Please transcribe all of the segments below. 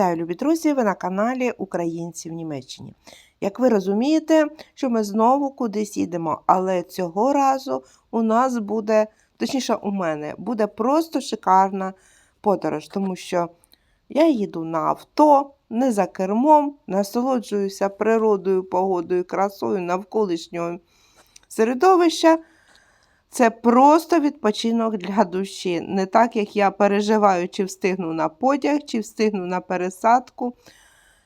Вітаю, любі друзі! Ви на каналі Українці в Німеччині. Як ви розумієте, що ми знову кудись їдемо, але цього разу у нас буде, точніше, у мене буде просто шикарна подорож, тому що я їду на авто, не за кермом, насолоджуюся природою, погодою, красою навколишнього середовища. Це просто відпочинок для душі. Не так, як я переживаю, чи встигну на потяг, чи встигну на пересадку.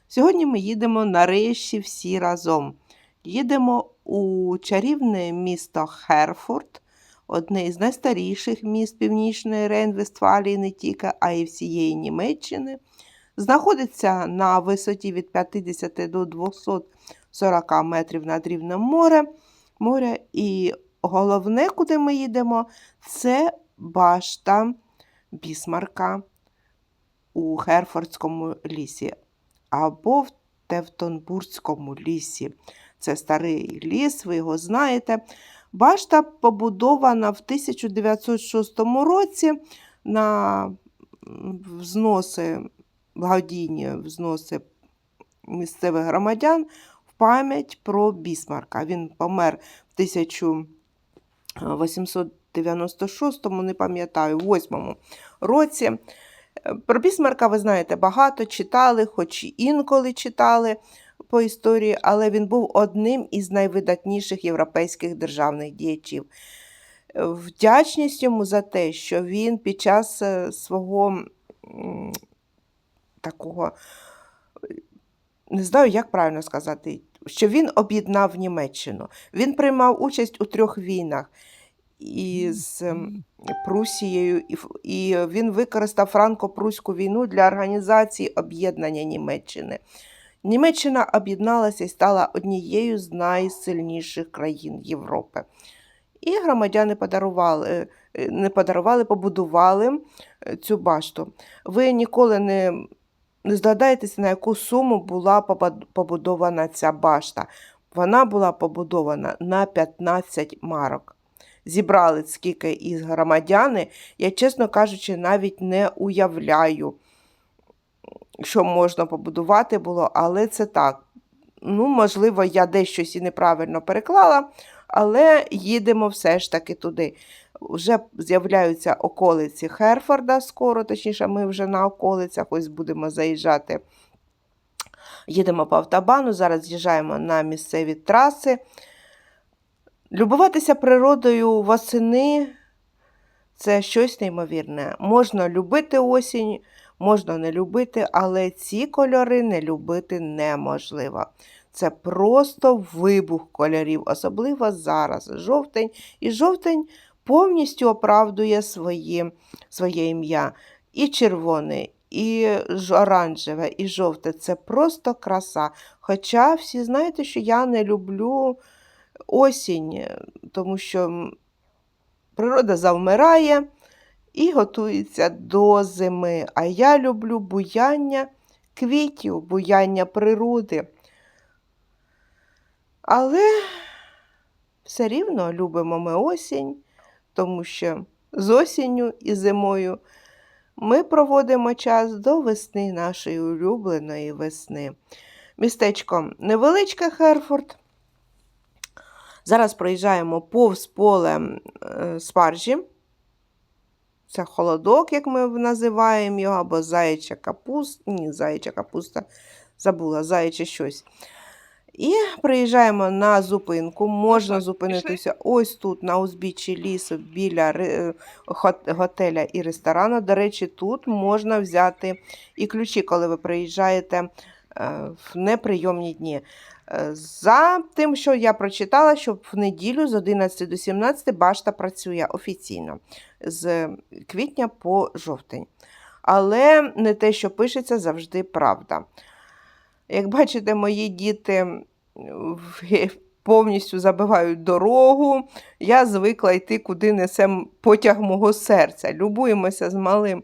Сьогодні ми їдемо нарешті всі разом. Їдемо у чарівне місто Херфорд, одне із найстаріших міст Північної Рейн-Вестфалії, не тільки, а й всієї Німеччини. Знаходиться на висоті від 50 до 240 метрів над рівнем моря. моря і головне, куди ми їдемо, це башта Бісмарка у Херфордському лісі або в Тевтонбурзькому лісі. Це старий ліс, ви його знаєте. Башта побудована в 1906 році на взноси, благодійні взноси місцевих громадян в пам'ять про Бісмарка. Він помер в 1896-му, не пам'ятаю, 8 році. Про Бісмарка ви знаєте багато, читали, хоч і інколи читали по історії, але він був одним із найвидатніших європейських державних діячів. Вдячність йому за те, що він під час е, свого такого, не знаю, як правильно сказати, що він об'єднав Німеччину. Він приймав участь у трьох війнах із ем, Прусією, і він використав франко-пруську війну для організації об'єднання Німеччини. Німеччина об'єдналася і стала однією з найсильніших країн Європи. І громадяни подарували, е, не подарували, побудували е, цю башту. Ви ніколи не, не здогадаєтеся, на яку суму була побудована ця башта. Вона була побудована на 15 марок. Зібрали скільки із громадяни, я, чесно кажучи, навіть не уявляю, що можна побудувати було, але це так. Ну, можливо, я десь щось і неправильно переклала, але їдемо все ж таки туди. Вже з'являються околиці Херфорда скоро, точніше, ми вже на околицях ось будемо заїжджати. Їдемо по автобану, зараз з'їжджаємо на місцеві траси. Любуватися природою восени це щось неймовірне. Можна любити осінь, можна не любити, але ці кольори не любити неможливо. Це просто вибух кольорів, особливо зараз. Жовтень. І жовтень повністю оправдує своє, своє ім'я. І червоне, і оранжеве, і жовте це просто краса. Хоча всі знаєте, що я не люблю осінь, тому що природа завмирає і готується до зими. А я люблю буяння квітів, буяння природи. Але все рівно любимо ми осінь, тому що з осінню і зимою ми проводимо час до весни нашої улюбленої весни. Містечко невеличке Херфорд. Зараз проїжджаємо повз поле е, спаржі. Це холодок, як ми називаємо його, або заяча капуста. Ні, заяча капуста забула, заяче щось. І приїжджаємо на зупинку. Можна зупинитися ось тут, на узбіччі лісу, біля готеля і ресторану. До речі, тут можна взяти і ключі, коли ви приїжджаєте е, в неприйомні дні. Е, За тим, що я прочитала, що в неділю з 11 до 17 башта працює офіційно з квітня по жовтень. Але не те, що пишеться, завжди правда. Як бачите, мої діти повністю забивають дорогу. Я звикла йти, куди несе потяг мого серця. Любуємося з малим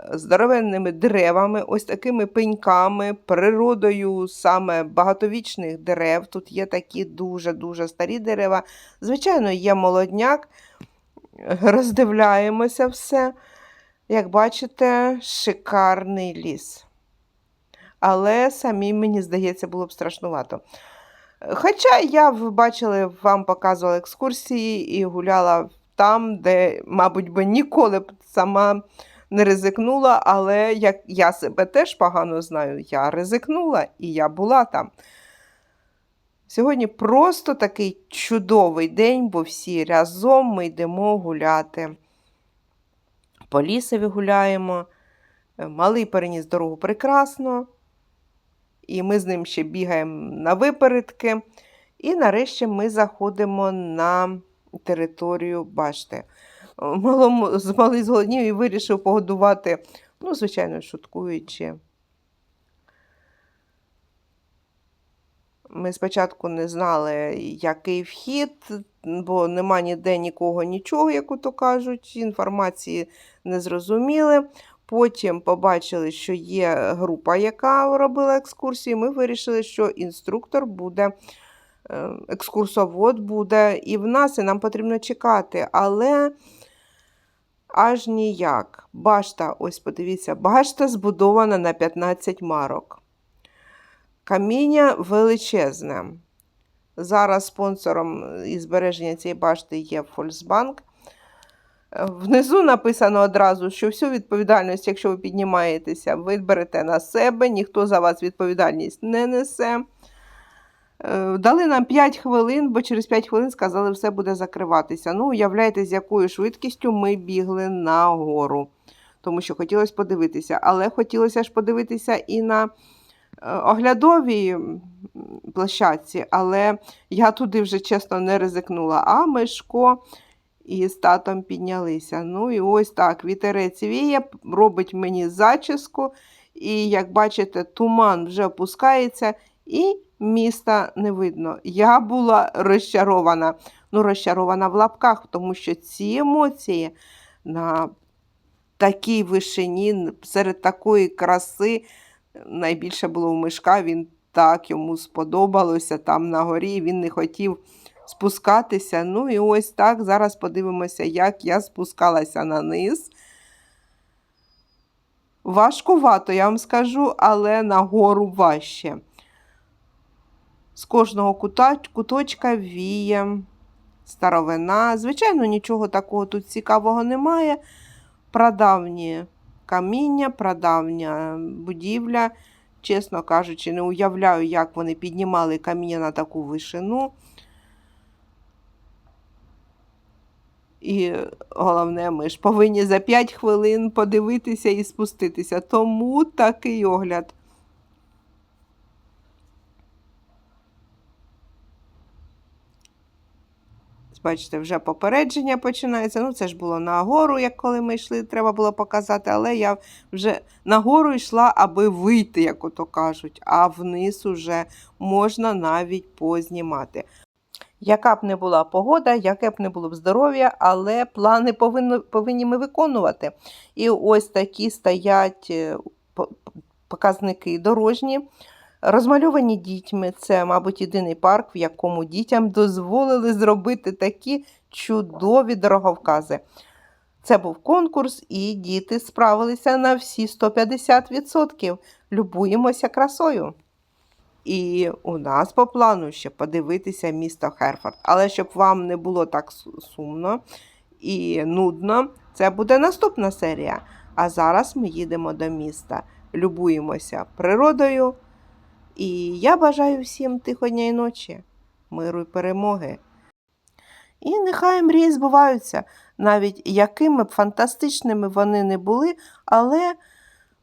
е, здоровенними деревами, ось такими пеньками, природою саме багатовічних дерев. Тут є такі дуже-дуже старі дерева. Звичайно, є молодняк. Роздивляємося все. Як бачите, шикарний ліс. Але самі, мені здається, було б страшнувато. Хоча я ви бачили, вам показувала екскурсії і гуляла там, де, мабуть, би ніколи б сама не ризикнула, але як я себе теж погано знаю, я ризикнула і я була там. Сьогодні просто такий чудовий день, бо всі разом ми йдемо гуляти. По лісові гуляємо. Малий переніс дорогу прекрасно. І ми з ним ще бігаємо на випередки. І нарешті ми заходимо на територію башти. Малому, малий зголоднів і вирішив погодувати, ну, звичайно, шуткуючи. Ми спочатку не знали, який вхід, бо нема ніде нікого нічого, як то кажуть, інформації не зрозуміли. Потім побачили, що є група, яка робила екскурсії. Ми вирішили, що інструктор буде, е, екскурсовод буде і в нас, і нам потрібно чекати. Але аж ніяк. Башта, ось подивіться, башта збудована на 15 марок. Каміння величезне. Зараз спонсором і збереження цієї башти є Фольксбанк. Внизу написано одразу, що всю відповідальність, якщо ви піднімаєтеся, ви берете на себе, ніхто за вас відповідальність не несе. Е, Дали нам 5 хвилин, бо через 5 хвилин сказали, все буде закриватися. Ну, уявляєте, з якою швидкістю ми бігли на гору, тому що хотілося подивитися. Але хотілося ж подивитися і на е, оглядовій площадці, але я туди вже чесно не ризикнула. А Мишко і з татом піднялися. Ну і ось так, вітерець віє, робить мені зачіску, і як бачите, туман вже опускається, і міста не видно. Я була розчарована. Ну, розчарована в лапках, тому що ці емоції на такій вишині, серед такої краси, найбільше було у мишка, він так йому сподобалося там на горі, він не хотів спускатися. Ну і ось так. Зараз подивимося, як я спускалася на низ. Важкувато, я вам скажу, але нагору важче. З кожного кута, куточка віє старовина. Звичайно, нічого такого тут цікавого немає. Прадавні каміння, прадавня будівля. Чесно кажучи, не уявляю, як вони піднімали каміння на таку вишину. І головне, ми ж повинні за 5 хвилин подивитися і спуститися. Тому такий огляд. Бачите, вже попередження починається. Ну, це ж було на гору, як коли ми йшли, треба було показати, але я вже на гору йшла, аби вийти, як ото кажуть, а вниз уже можна навіть познімати. Яка б не була погода, яке б не було б здоров'я, але плани повинні, повинні ми виконувати. І ось такі стоять е, показники дорожні, розмальовані дітьми. Це, мабуть, єдиний парк, в якому дітям дозволили зробити такі чудові дороговкази. Це був конкурс, і діти справилися на всі 150%. Любуємося красою. І у нас по плану ще подивитися місто Херфорд. Але щоб вам не було так сумно і нудно, це буде наступна серія. А зараз ми їдемо до міста, любуємося природою. І я бажаю всім тихої ночі, миру і перемоги. І нехай мрії збуваються, навіть якими б фантастичними вони не були, але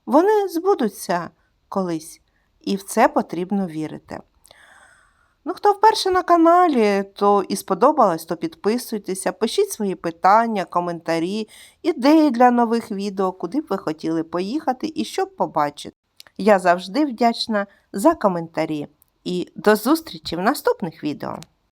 вони збудуться колись. І в це потрібно вірити. Ну, хто вперше на каналі, то і сподобалось, то підписуйтеся, пишіть свої питання, коментарі, ідеї для нових відео, куди б ви хотіли поїхати і що б побачити. Я завжди вдячна за коментарі. І до зустрічі в наступних відео.